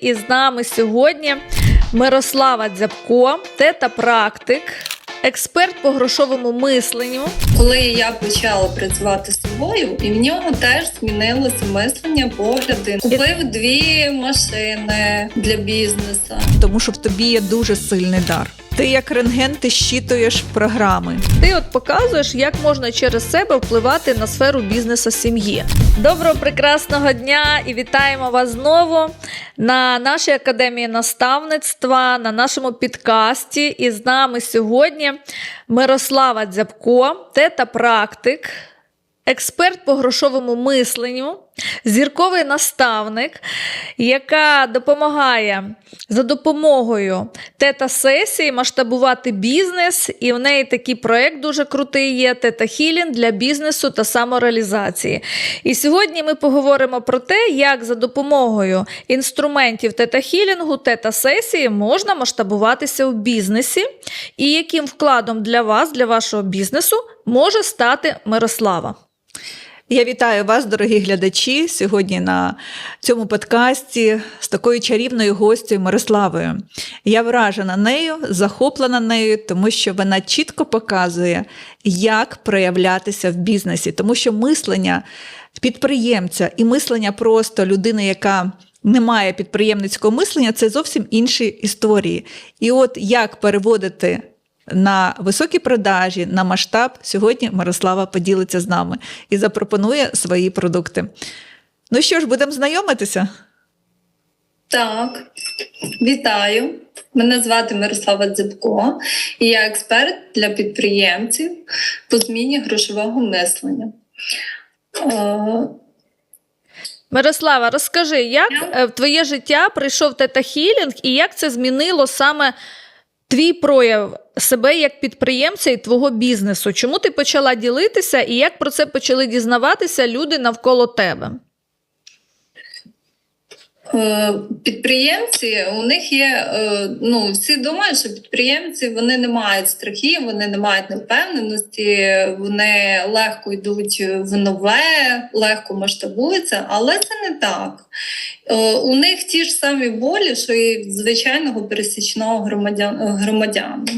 І з нами сьогодні Мирослава Дзябко, тета-практик, експерт по грошовому мисленню. Коли я почала працювати з собою, і в нього теж змінилося мислення, погляди. Купив дві машини для бізнесу. тому що в тобі є дуже сильний дар. Ти як рентген, ти щитуєш програми. Ти от показуєш, як можна через себе впливати на сферу бізнесу сім'ї. Доброго прекрасного дня і вітаємо вас знову на нашій академії наставництва, на нашому підкасті. І з нами сьогодні Мирослава Дзябко, тета-практик. Експерт по грошовому мисленню, зірковий наставник, яка допомагає за допомогою тета-сесії масштабувати бізнес. І в неї такий проект дуже крутий є тета хілінг для бізнесу та самореалізації. І сьогодні ми поговоримо про те, як за допомогою інструментів тета-хілінгу, тета-сесії можна масштабуватися у бізнесі, і яким вкладом для вас, для вашого бізнесу, може стати Мирослава. Я вітаю вас, дорогі глядачі, сьогодні на цьому подкасті з такою чарівною гостю Мирославою. Я вражена нею, захоплена нею, тому що вона чітко показує, як проявлятися в бізнесі, тому що мислення підприємця і мислення просто людини, яка не має підприємницького мислення, це зовсім інші історії. І от як переводити на високі продажі, на масштаб, сьогодні Мирослава поділиться з нами і запропонує свої продукти. Ну що ж, будемо знайомитися? Так, вітаю. Мене звати Мирослава Дзибко, і я експерт для підприємців по зміні грошового мислення. Е, Мирослава, розкажи, як е, в твоє життя прийшов тета-хілінг і як це змінило саме твій прояв себе як підприємця і твого бізнесу? Чому ти почала ділитися і як про це почали дізнаватися люди навколо тебе? Е, Підприємці у них є. е, Ну всі думають, що підприємці вони не мають страхів, вони не мають невпевненості, вони легко йдуть в нове, легко масштабуються, але це не так. Е, У них ті ж самі болі, що і звичайного пересічного громадян громадянина.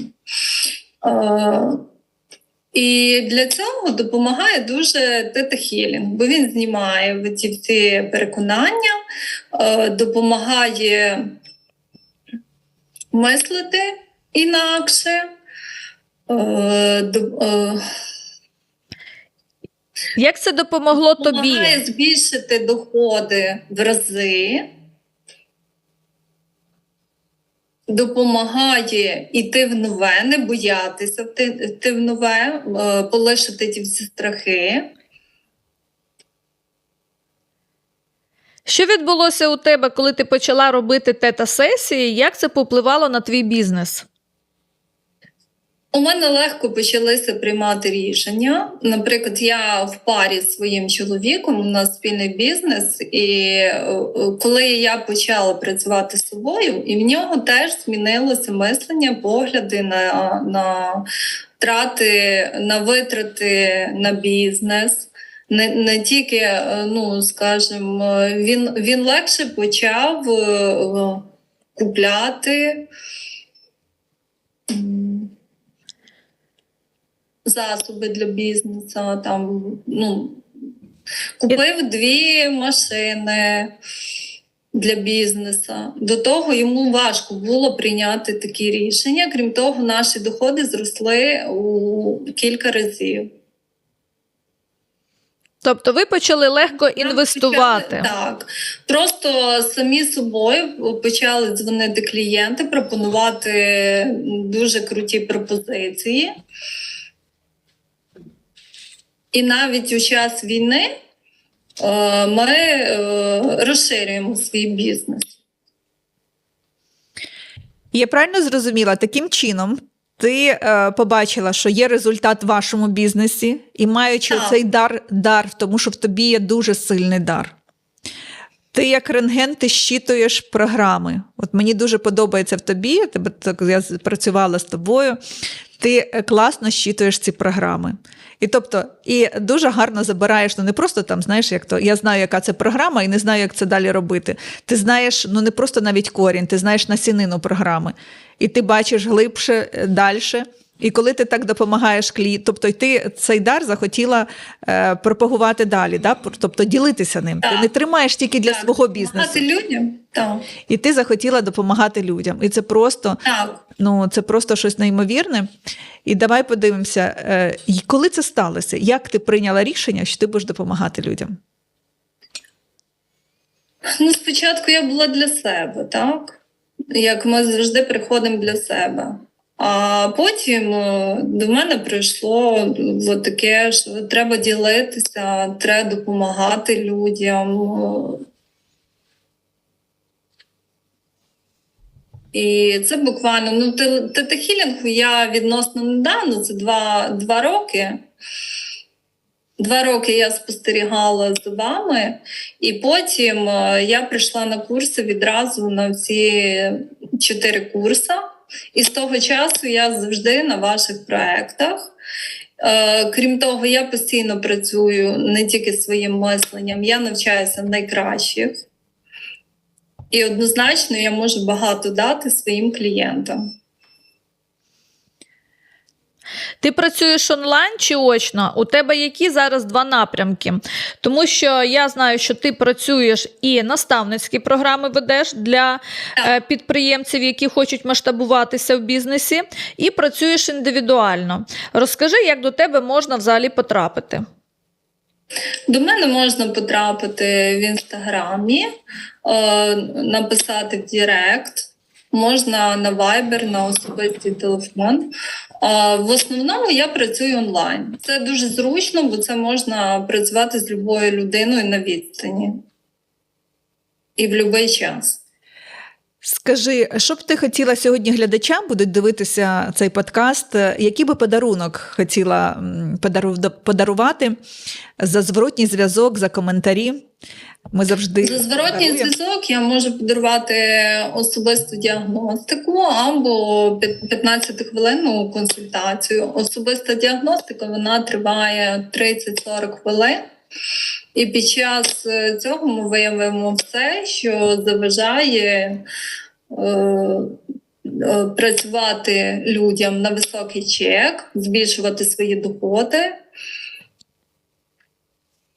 І для цього допомагає дуже тета-хілінг, бо він знімає ці всі переконання, е, допомагає мислити інакше. е, е, Як це допомогло тобі? Допомагає збільшити доходи в рази. Допомагає йти в нове, не боятися йти, в нове, е, полишити ті всі страхи. Що відбулося у тебе, коли ти почала робити тета-сесії? Як це попливало на твій бізнес? У мене легко почалися приймати рішення. Наприклад, я в парі з своїм чоловіком, у нас спільний бізнес, і е, коли я почала працювати з собою, і в нього теж змінилося мислення, погляди на, на трати, на витрати на бізнес. Не, не тільки, е, ну скажімо, він, він легше почав е, купляти. Засоби для бізнесу, там, ну, купив дві машини для бізнесу. До того йому важко було прийняти такі рішення. Крім того, наші доходи зросли у кілька разів. Тобто ви почали легко інвестувати. Так, просто самі собою почали дзвонити клієнти, пропонувати дуже круті пропозиції. І навіть у час війни е, ми е, розширюємо свій бізнес. Я правильно зрозуміла, таким чином ти е, побачила, що є результат в вашому бізнесі, і маючи Так. цей дар, дар, тому що в тобі є дуже сильний дар. Ти як рентген, ти щитуєш програми. От мені дуже подобається в тобі, тебе так я працювала з тобою. Ти е, класно щитуєш ці програми. І тобто, і дуже гарно забираєш, ну не просто там, знаєш, як то я знаю, яка це програма, і не знаю, як це далі робити. Ти знаєш, ну не просто навіть корінь, ти знаєш насінину програми, і ти бачиш глибше далі. І коли ти так допомагаєш клі, тобто ти цей дар захотіла е, пропагувати далі, да? тобто ділитися ним. Ти не тримаєш тільки для Так, свого бізнесу, Допомагати людям? Так. і ти захотіла допомагати людям. І це просто Так. Ну, це просто щось неймовірне. І давай подивимося, е, коли це сталося? Як ти прийняла рішення, що ти будеш допомагати людям? Ну, спочатку я була для себе, так? Як ми завжди приходимо для себе. А потім е, до мене прийшло от таке, що треба ділитися, треба допомагати людям. е. І це буквально ну те- тета-хілінгу я відносно недавно, це два, два роки. Два роки я спостерігала за вами, і потім е, я прийшла на курси відразу на всі чотири курси. І з того часу я завжди на ваших проєктах. Е, Крім того, я постійно працюю не тільки своїм мисленням, я навчаюся найкращих. І однозначно я можу багато дати своїм клієнтам. Ти працюєш онлайн чи очно? У тебе які зараз два напрямки? Тому що я знаю, що ти працюєш і наставницькі програми ведеш для е, підприємців, які хочуть масштабуватися в бізнесі, і працюєш індивідуально. Розкажи, як до тебе можна взагалі потрапити. До мене можна потрапити в інстаграмі, е, написати в Директ, можна на Viber, на особистий телефон. Е, в основному я працюю онлайн. Це дуже зручно, бо це можна працювати з любою людиною на відстані і в будь-який час. Скажи, що б ти хотіла сьогодні глядачам будуть дивитися цей подкаст? е, Який би подарунок хотіла подару- подарувати за зворотній зв'язок, за коментарі? Ми завжди За зворотній зв'язок я можу подарувати особисту діагностику або 15-хвилинну консультацію. Особиста діагностика вона триває 30-40 хвилин. І під час е, цього ми виявимо все, що заважає е, е, працювати людям на високий чек, збільшувати свої доходи.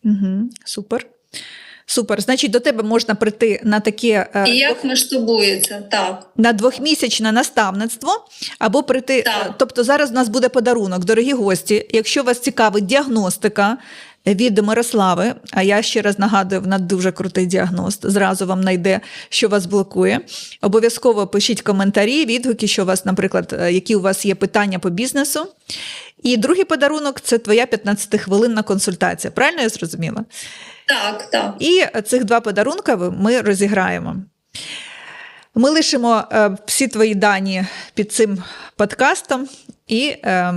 Угу, супер. Супер. Значить, до тебе можна прийти на таке е, І як масштабується, так. на двохмісячне наставництво, або прийти. Так. Тобто зараз у нас буде подарунок, дорогі гості. Якщо вас цікавить діагностика від Мирослави, а я ще раз нагадую, вона дуже крутий діагност. Зразу вам знайде, що вас блокує. Обов'язково пишіть коментарі, відгуки, що у вас, наприклад, е, які у вас є питання по бізнесу. І другий подарунок це твоя 15-хвилинна консультація. Правильно я зрозуміла? Так, так. І цих два подарунка ми розіграємо. Ми лишимо е, всі твої дані під цим подкастом, і е,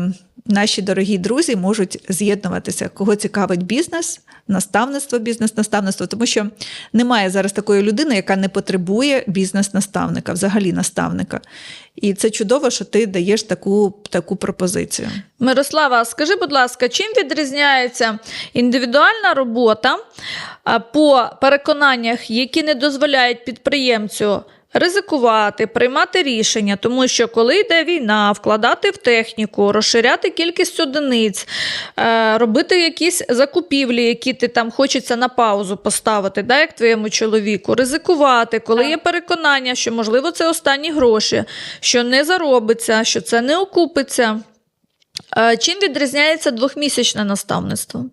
наші дорогі друзі можуть з'єднуватися, кого цікавить бізнес, наставництво, бізнес-наставництво, тому що немає зараз такої людини, яка не потребує бізнес-наставника, взагалі наставника. І це чудово, що ти даєш таку, таку пропозицію. Мирослава, скажи, будь ласка, чим відрізняється індивідуальна робота по переконаннях, які не дозволяють підприємцю ризикувати, приймати рішення, тому що коли йде війна, вкладати в техніку, розширяти кількість одиниць, е, робити якісь закупівлі, які ти там хочеться на паузу поставити, да, як твоєму чоловіку, ризикувати, коли є переконання, що можливо це останні гроші, що не заробиться, що це не окупиться. Е, Чим відрізняється двохмісячне наставництво?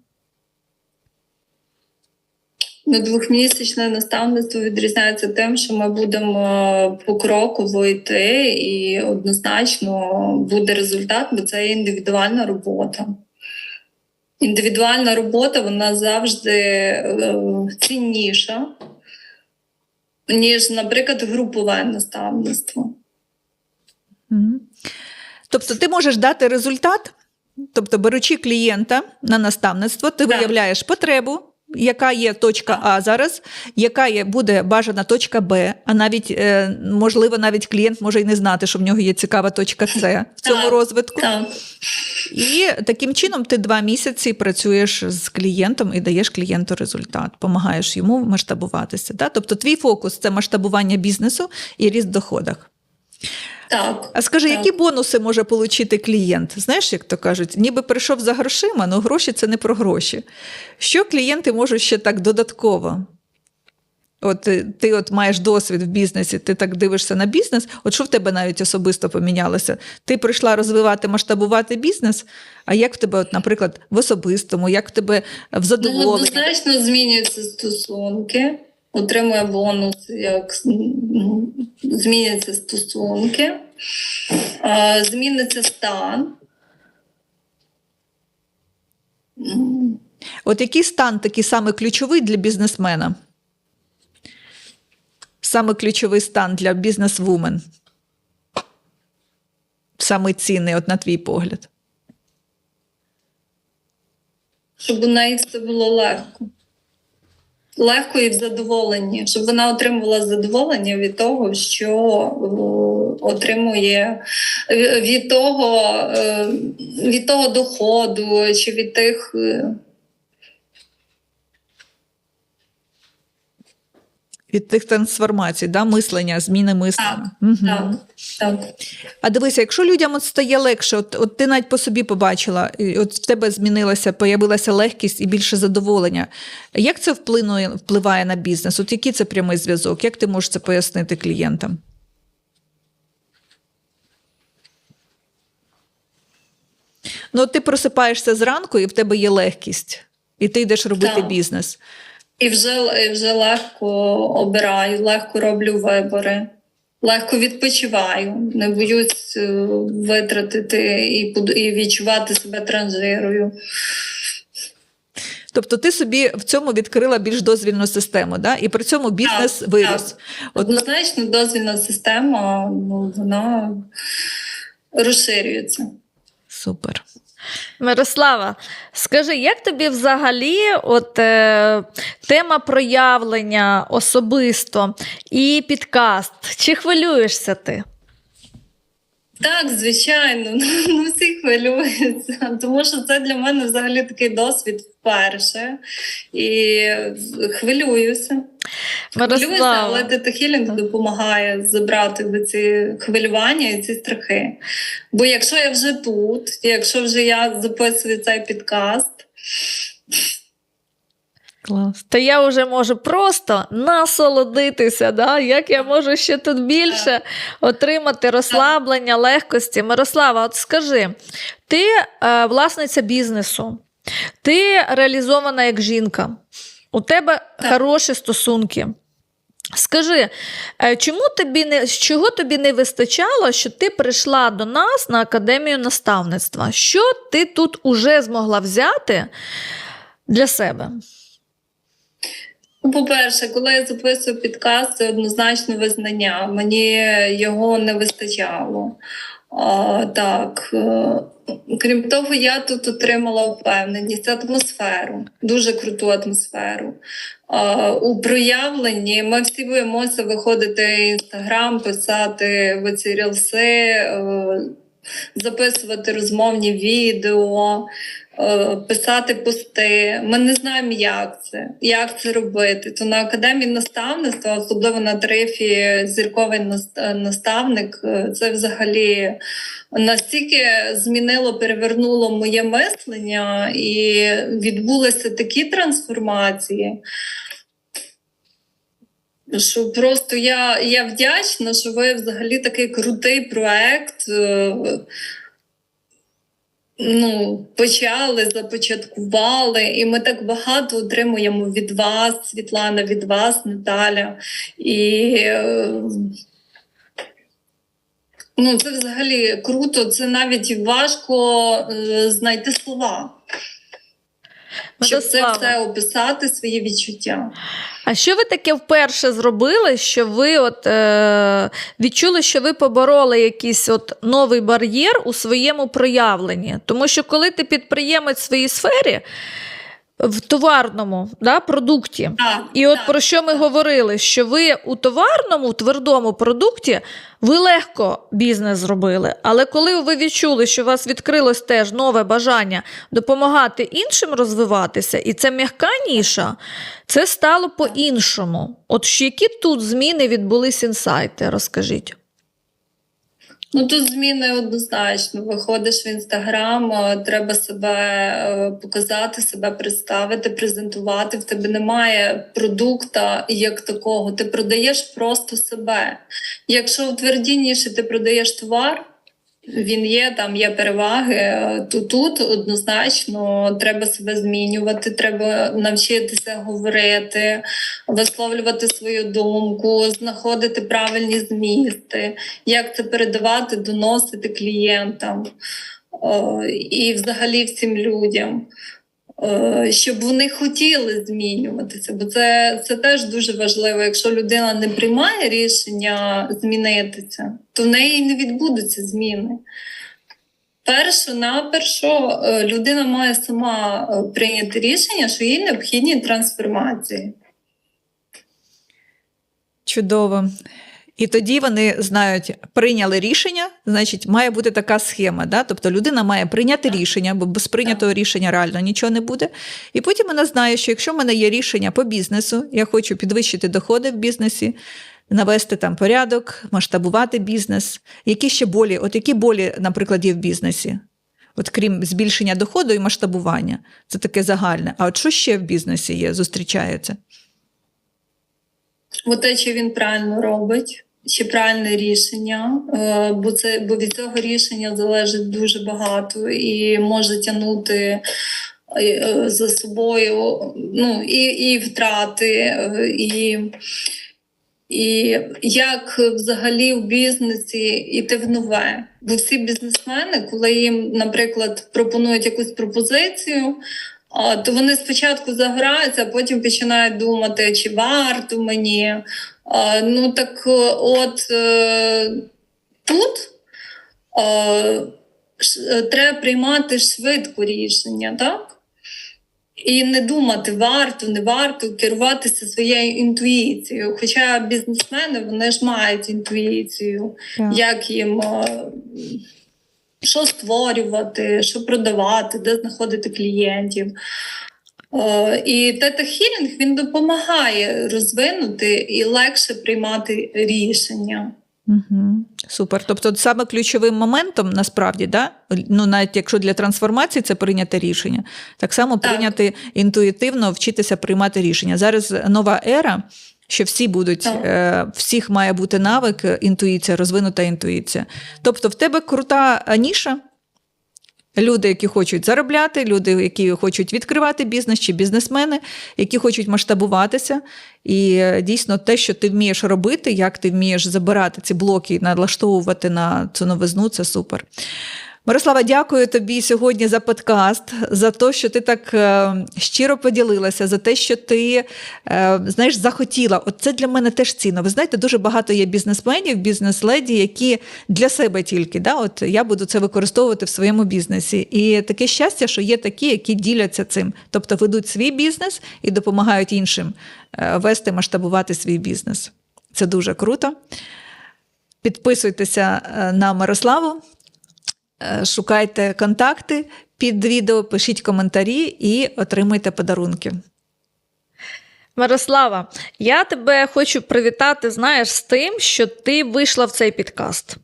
Ну, двохмісячне наставництво відрізняється тим, що ми будемо покроково йти, і однозначно буде результат, бо це є індивідуальна робота. Індивідуальна робота вона завжди е, цінніша, ніж, наприклад, групове наставництво. Тобто ти можеш дати результат, тобто беручи клієнта на наставництво, ти Так. виявляєш потребу яка є точка А зараз, яка є, буде бажана точка Б, а навіть, е, можливо, навіть клієнт може і не знати, що в нього є цікава точка С в цьому Так, розвитку. Так. І таким чином ти два місяці працюєш з клієнтом і даєш клієнту результат, допомагаєш йому масштабуватися. Тобто твій фокус це масштабування бізнесу і ріст в доходах. Так. А скажи, Так. які бонуси може отримати клієнт? Знаєш, як то кажуть, ніби прийшов за грошима, але гроші це не про гроші. Що клієнти можуть ще так додатково? От е, ти от маєш досвід в бізнесі, ти так дивишся на бізнес. От що в тебе навіть особисто помінялося? Ти прийшла розвивати, масштабувати бізнес. А як в тебе, от, наприклад, в особистому, як в тебе в Ну, задоволенні? однозначно змінюються стосунки, отримує бонус, як ну, зміняться стосунки, зміниться стан. От який стан такий саме ключовий для бізнесмена? Саме ключовий стан для бізнес-вумен? Саме цінний, от на твій погляд. Щоб у неї все було легко. Легко і в задоволенні, щоб вона отримувала задоволення від того, що е, отримує е, від того, е, від того доходу чи від тих. Від тих трансформацій, да, мислення, зміни мислення. Так, Мгм. Так, так. А дивися, якщо людям от стає легше, от, от ти навіть по собі побачила, от в тебе змінилася, появилася легкість і більше задоволення. Як це вплинує, впливає на бізнес? От який це прямий зв'язок? Як ти можеш це пояснити клієнтам? Ну, от ти просипаєшся зранку, і в тебе є легкість, і ти йдеш робити Так. бізнес. І вже, і вже легко обираю, легко роблю вибори, легко відпочиваю, не боюсь е, витратити і, і відчувати себе транжирою. Тобто ти собі в цьому відкрила більш дозвільну систему, да? і при цьому бізнес Так, виріс. так. Однозначно, дозвільна система ну, вона розширюється. Супер. Мирослава, скажи, як тобі взагалі от, е, тема проявлення особисто і підкаст? Чи хвилюєшся ти? Так, звичайно, ну всі хвилюються, тому що це для мене взагалі такий досвід вперше. І хвилююся. Хвилююся, але тета-хілінг допомагає забрати ці хвилювання і ці страхи. Бо якщо я вже тут, якщо вже я записую цей підкаст, Клас. то я вже можу просто насолодитися, да? як я можу ще тут більше отримати розслаблення, легкості. Мирослава, от скажи, ти е, власниця бізнесу, ти реалізована як жінка, у тебе Так. хороші стосунки. Скажи, е, чому тобі не з чого тобі не вистачало, що ти прийшла до нас на академію наставництва? Що ти тут уже змогла взяти для себе? По-перше, коли я записую підкаст, це однозначно визнання. Мені його не вистачало. А, так. е, Крім того, я тут отримала впевненість, атмосферу, дуже круту атмосферу. А, у проявленні ми всі боїмося виходити в інстаграм, писати в ці рілси, е, записувати розмовні відео, е, писати пости. Ми не знаємо, як це, як це робити. То на академії наставництва, особливо на тарифі зірковий наставник, е, це взагалі настільки змінило, перевернуло моє мислення, і відбулися такі трансформації. Що просто я, я вдячна, що ви взагалі такий крутий проект. е, ну, почали, започаткували, і ми так багато отримуємо від вас, Світлана, від вас, Наталя. І е, ну, це взагалі круто, це навіть важко е, знайти слова, щоб це все описати, свої відчуття. А що ви таке вперше зробили, що ви от, е, відчули, що ви побороли якийсь от новий бар'єр у своєму проявленні? Тому що коли ти підприємець в своїй сфері, в товарному да, продукті. Так, І от так, про що ми так. говорили, що ви у товарному, твердому продукті ви легко бізнес зробили. Але коли ви відчули, що у вас відкрилось теж нове бажання допомагати іншим розвиватися, і це м'яка ніша, це стало по-іншому. От які тут зміни відбулись інсайти? Розкажіть. Ну тут зміни однозначно. Виходиш в інстаграм, е, треба себе е, показати, себе представити, презентувати. В тебе немає продукта як такого. Ти продаєш просто себе. Якщо в твердій ти продаєш товар. Він є, там є переваги. То тут однозначно треба себе змінювати, треба навчитися говорити, висловлювати свою думку, знаходити правильні змісти, як це передавати, доносити клієнтам і взагалі всім людям. Е, Щоб вони хотіли змінюватися, бо це, це теж дуже важливо. Якщо людина не приймає рішення змінитися, то в неї не відбудуться зміни. Перше наперше е, людина має сама е, прийняти рішення, що їй необхідні трансформації. Чудово. І тоді вони знають, прийняли рішення, значить, має бути така схема. Да? Тобто людина має прийняти рішення, бо без прийнятого рішення реально нічого не буде. І потім вона знає, що якщо в мене є рішення по бізнесу, я хочу підвищити доходи в бізнесі, навести там порядок, масштабувати бізнес. Які ще болі, от які болі, наприклад, є в бізнесі? От крім збільшення доходу і масштабування, це таке загальне. А от що ще в бізнесі є, зустрічається? Те, чи він правильно робить, чи правильне рішення, е, бо це бо від цього рішення залежить дуже багато і може тягнути е, за собою ну, і, і втрати, е, і, і як взагалі в бізнесі йти в нове. Бо всі бізнесмени, коли їм, наприклад, пропонують якусь пропозицію. То вони спочатку заграються, а потім починають думати, чи варто мені. А, ну так е, от е, тут е, е, треба приймати швидко рішення, так? І не думати, варто, не варто керуватися своєю інтуїцією. Хоча бізнесмени вони ж мають інтуїцію, Так. як їм е, що створювати, що продавати, де знаходити клієнтів. Е, І тета хілінг він допомагає розвинути і легше приймати рішення. Угу. Супер. Тобто, саме ключовим моментом насправді, да? ну, навіть якщо для трансформації це прийняти рішення, так само Так. прийняти інтуїтивно, вчитися приймати рішення. Зараз нова ера, що всі будуть, е, всіх має бути навик, інтуїція, розвинута інтуїція. Тобто, в тебе крута е, ніша. Люди, які хочуть заробляти, люди, які хочуть відкривати бізнес, чи бізнесмени, які хочуть масштабуватися. І е, дійсно те, що ти вмієш робити, як ти вмієш забирати ці блоки і налаштовувати на цю новизну, це супер. Мирослава, дякую тобі сьогодні за подкаст, за те, що ти так е, щиро поділилася, за те, що ти е, знаєш, захотіла. От це для мене теж цінно. Ви знаєте, дуже багато є бізнесменів, бізнес-леді, які для себе тільки. Да? От я буду це використовувати в своєму бізнесі. І таке щастя, що є такі, які діляться цим, тобто ведуть свій бізнес і допомагають іншим е, вести, масштабувати свій бізнес. Це дуже круто. Підписуйтеся на Мирославу. Е, Шукайте контакти під відео, пишіть коментарі і отримуйте подарунки. Мирослава, я тебе хочу привітати, знаєш, з тим, що ти вийшла в цей підкаст.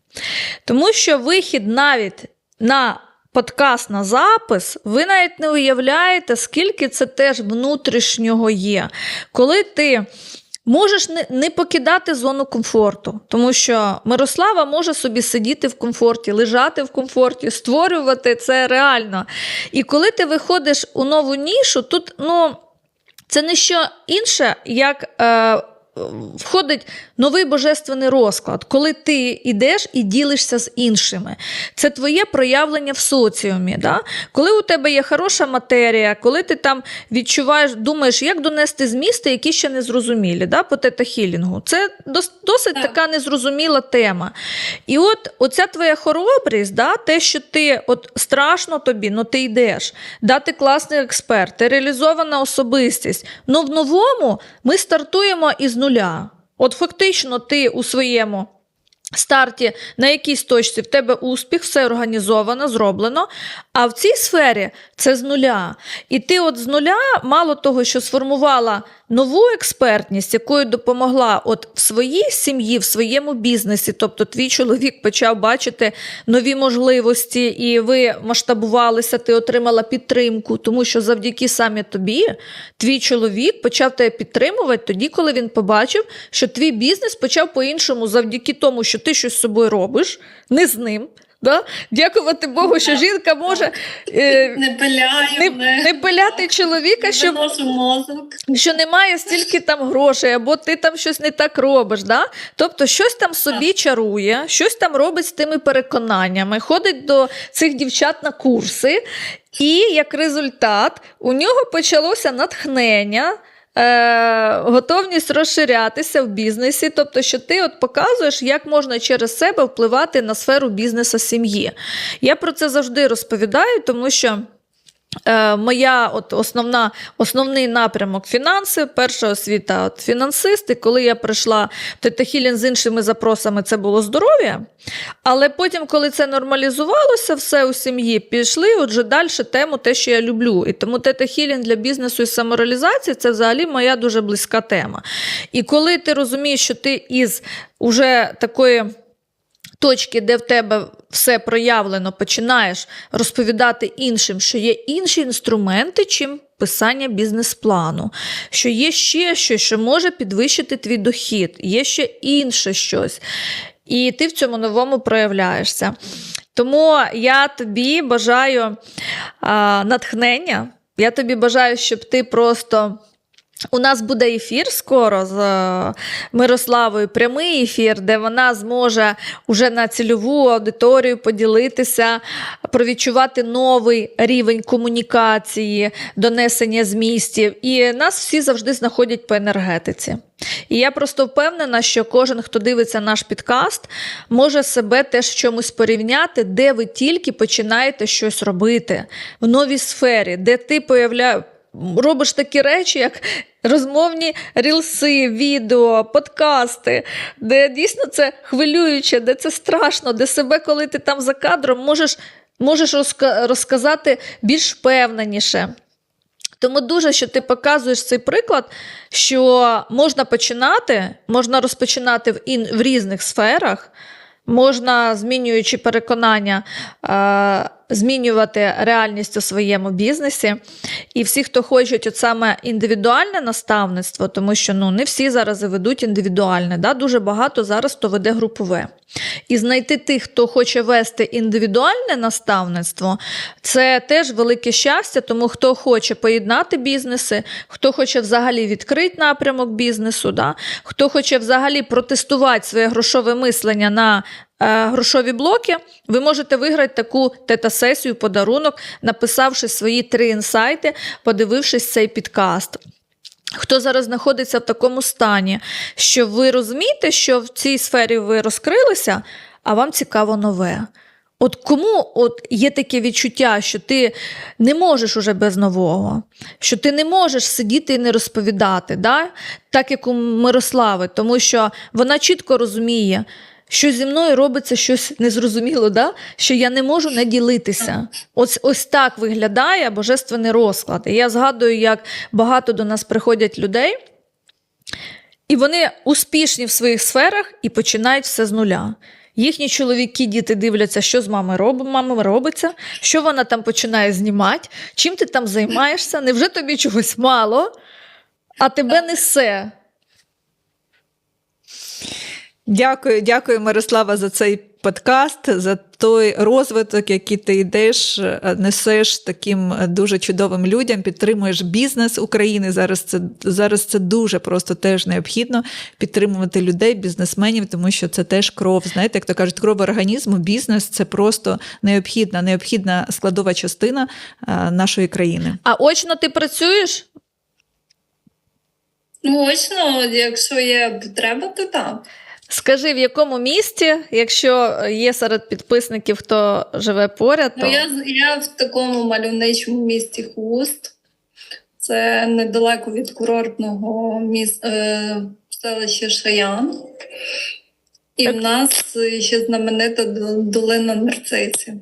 Тому що вихід навіть на подкаст на запис, ви навіть не уявляєте, скільки це теж внутрішнього є. Коли ти можеш не, не покидати зону комфорту, тому що Мирослава може собі сидіти в комфорті, лежати в комфорті, створювати це реально. І коли ти виходиш у нову нішу, тут, ну. Це не що інше, як е, входить новий божественний розклад, коли ти йдеш і ділишся з іншими. Це твоє проявлення в соціумі. Да? Коли у тебе є хороша матерія, коли ти там відчуваєш, думаєш, як донести змісти, які ще не зрозумілі да, по тета-хілінгу. Це досить Так. така незрозуміла тема. І от оця твоя хоробрість, да, те, що ти от страшно тобі, ну ти йдеш, да, ти класний експерт, ти реалізована особистість. Ну в новому ми стартуємо із нуля. От фактично, ти у своєму. Старті на якійсь точці в тебе успіх, все організовано, зроблено. А в цій сфері це з нуля. І ти от з нуля, мало того, що сформувала нову експертність, якою допомогла от в своїй сім'ї, в своєму бізнесі. Тобто твій чоловік почав бачити нові можливості, і ви масштабувалися, ти отримала підтримку, тому що завдяки саме тобі твій чоловік почав тебе підтримувати тоді, коли він побачив, що твій бізнес почав по-іншому завдяки тому, що ти щось з собою робиш, не з ним. Да? Дякувати Богу, що жінка може е, Не пиляю, не, не, пиляти чоловіка, не щоб мозок. що немає стільки там грошей, або ти там щось не так робиш. Да? Тобто щось там собі чарує, щось там робить з тими переконаннями, ходить до цих дівчат на курси, і як результат у нього почалося натхнення. Е, готовність розширятися в бізнесі, тобто, що ти от показуєш, як можна через себе впливати на сферу бізнесу сім'ї. Я про це завжди розповідаю, тому що. Е, Моя от основна, основний напрямок фінанси, перша освіта от фінансист. І коли я прийшла в Тетахілін з іншими запросами, це було здоров'я. Але потім, коли це нормалізувалося, все у сім'ї пішли, отже, далі тему, те, що я люблю. І тому Тетахілін для бізнесу і самореалізації це взагалі моя дуже близька тема. І коли ти розумієш, що ти із уже такої точки, де в тебе все проявлено, починаєш розповідати іншим, що є інші інструменти, чим писання бізнес-плану, що є ще щось, що може підвищити твій дохід, є ще інше щось. І ти в цьому новому проявляєшся. Тому я тобі бажаю а, натхнення. Я тобі бажаю, щоб ти просто у нас буде ефір скоро з е, Мирославою, прямий ефір, де вона зможе уже на цільову аудиторію поділитися, провідчувати новий рівень комунікації, донесення змістів. І нас всі завжди знаходять по енергетиці. І я просто впевнена, що кожен, хто дивиться наш підкаст, може себе теж в чомусь порівняти, де ви тільки починаєте щось робити в новій сфері, де ти появляєш робиш такі речі, як розмовні рілси, відео, подкасти, де дійсно це хвилююче, де це страшно, де себе, коли ти там за кадром, можеш, можеш розка- розказати більш впевненіше. Тому дуже, що ти показуєш цей приклад, що можна починати, можна розпочинати в, ін, в різних сферах, можна, змінюючи переконання, змінювати реальність у своєму бізнесі. І всі, хто хочуть от саме індивідуальне наставництво, тому що ну, не всі зараз ведуть індивідуальне, да? дуже багато зараз хто веде групове. І знайти тих, хто хоче вести індивідуальне наставництво, це теж велике щастя, тому хто хоче поєднати бізнеси, хто хоче взагалі відкрити напрямок бізнесу, да? хто хоче взагалі протестувати своє грошове мислення на грошові блоки, ви можете виграти таку тета-сесію, подарунок, написавши свої три інсайти, подивившись цей підкаст. Хто зараз знаходиться в такому стані, що ви розумієте, що в цій сфері ви розкрилися, а вам цікаво нове. От кому от є таке відчуття, що ти не можеш уже без нового, що ти не можеш сидіти і не розповідати, да? так як у Мирослави, тому що вона чітко розуміє, що зі мною робиться щось незрозуміло, да? що я не можу не ділитися. Ось, ось так виглядає божественний розклад. І я згадую, як багато до нас приходять людей, і вони успішні в своїх сферах і починають все з нуля. Їхні чоловіки, діти дивляться, що з мамою роб... мамою робиться, що вона там починає знімати, чим ти там займаєшся, невже тобі чогось мало, а тебе несе. Дякую, дякую, Мирослава, за цей подкаст, за той розвиток, який ти йдеш, е, несеш таким е, дуже чудовим людям, підтримуєш бізнес України. Зараз це зараз це дуже просто теж необхідно підтримувати людей, бізнесменів, тому що це теж кров. Знаєте, як то кажуть, кров організму, бізнес це просто необхідна, необхідна складова частина е, нашої країни. А очно ти працюєш? Ну, очно, якщо є потреба, то так. Скажи, в якому місті, якщо є серед підписників, хто живе поряд, то Ну, я, я в такому мальовничому місті Хуст. Це недалеко від курортного міс... е... селища Шаян. І в нас ще знаменита долина нарцисів.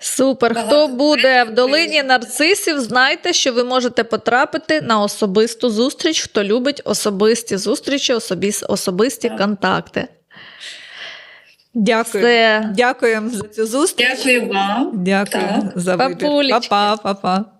Супер. багато Хто буде в долині нарцисів, знайте, що ви можете потрапити на особисту зустріч, хто любить особисті зустрічі, особисті Так. контакти. Дякую. Це Дякуємо за цю зустріч. Дякую вам. Дякую Так. за вибір. Па-па, па-па.